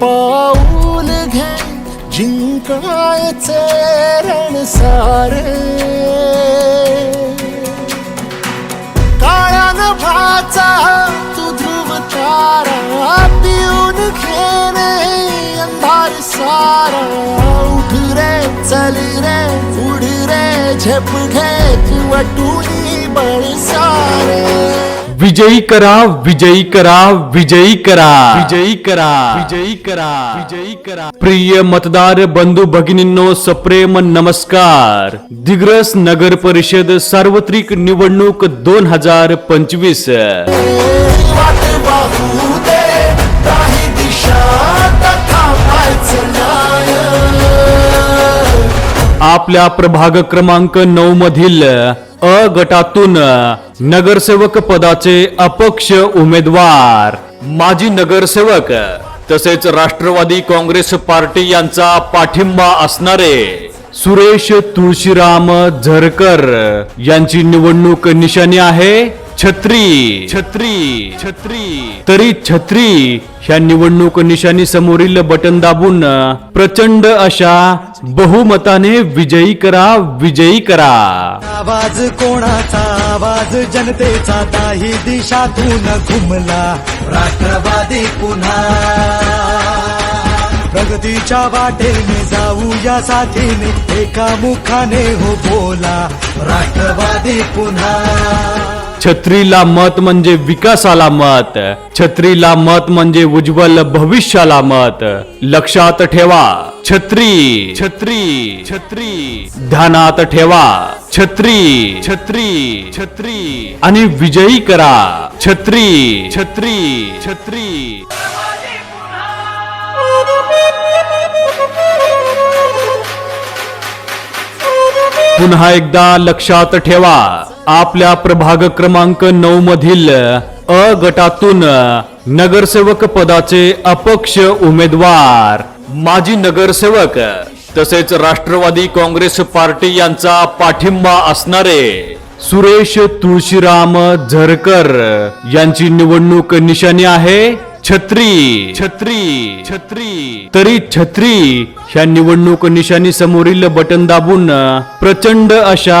पाऊल घे जिंकायचे रण सारे काळ्यान भाचा तू ध्रुव तारा पिऊन घेणे अंधार सारा. उठ रे चल रे उड रे झेप घे तू अटुनी बळसा. विजयी करा विजयी करा विजयी करा. विजयी करा. विजयी करा. विजयी करा. प्रिय मतदार बंधू भगिनींनो सप्रेम नमस्कार. दिग्रस नगर परिषद सार्वत्रिक निवडणूक दोन हजार पंचवीस. आपल्या प्रभाग क्रमांक नऊ मधील अ गटातून नगरसेवक पदाचे अपक्ष उमेदवार. माजी नगरसेवक तसेच राष्ट्रवादी काँग्रेस पार्टी यांचा पाठिंबा असणारे सुरेश तुळशीराम झरकर यांची निवडणूक निशाणी आहे. छत्री छत्री छत्री. तरी छत्री ह्या निवडणूक निशाणी समोरील बटन दाबून प्रचंड अशा बहुमताने विजयी करा विजयी करा. आवाज कोणाचा? आवाज जनतेचा. काही दिशातून घुमला राष्ट्रवादी पुन्हा. प्रगतीच्या वाटेने जाऊ या साथीने एका मुखाने हो बोला राष्ट्रवादी पुन्हा. छत्रीला मत म्हणजे विकासाला मत. छत्रीला मत म्हणजे उज्ज्वल भविष्याला मत. लक्षात ठेवा. छत्री छत्री छत्री. ध्यानात ठेवा. छत्री छत्री छत्री. आणि विजयी करा. छत्री छत्री छत्री. पुन्हा एकदा लक्षात ठेवा. आपल्या प्रभाग क्रमांक नऊ मधील अ गटातून नगरसेवक पदाचे अपक्ष उमेदवार माजी नगरसेवक तसेच राष्ट्रवादी काँग्रेस पार्टी यांचा पाठिंबा असणारे सुरेश तुळशीराम झरकर यांची निवडणूक निशाणी आहे. छत्री छत्री छत्री. तरी छत्री ह्या निवडणूक निशाणी समोरील बटन दाबून प्रचंड अशा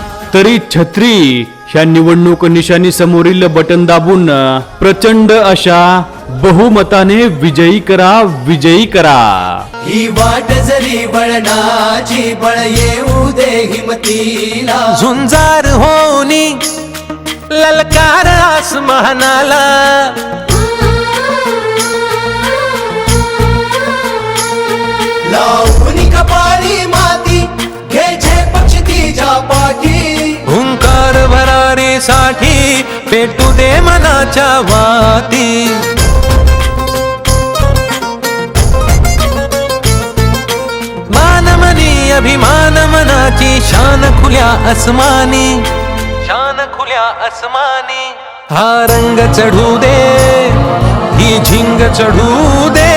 तरी छत्री ह्या निवडणूक निशाणी समोरील बटन दाबून प्रचंड अशा बहुमताने विजयी करा विजयी करा. ही वाट जरी बळणाची बळ येऊ दे हिमतीला. झुंजार होनी ललकार आसमानाला. भरारीसाठी पेटू दे मनाच्या वाती. मानमनी अभिमान मनाची शान खुल्या अस्मानी शान खुल्या अस्मानी हा रंग चढू दे ही झिंग चढू दे.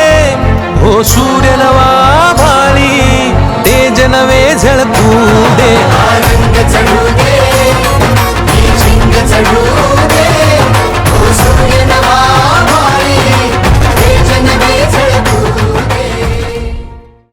हो सूर्य नवा भाळी तेज नवे झळकू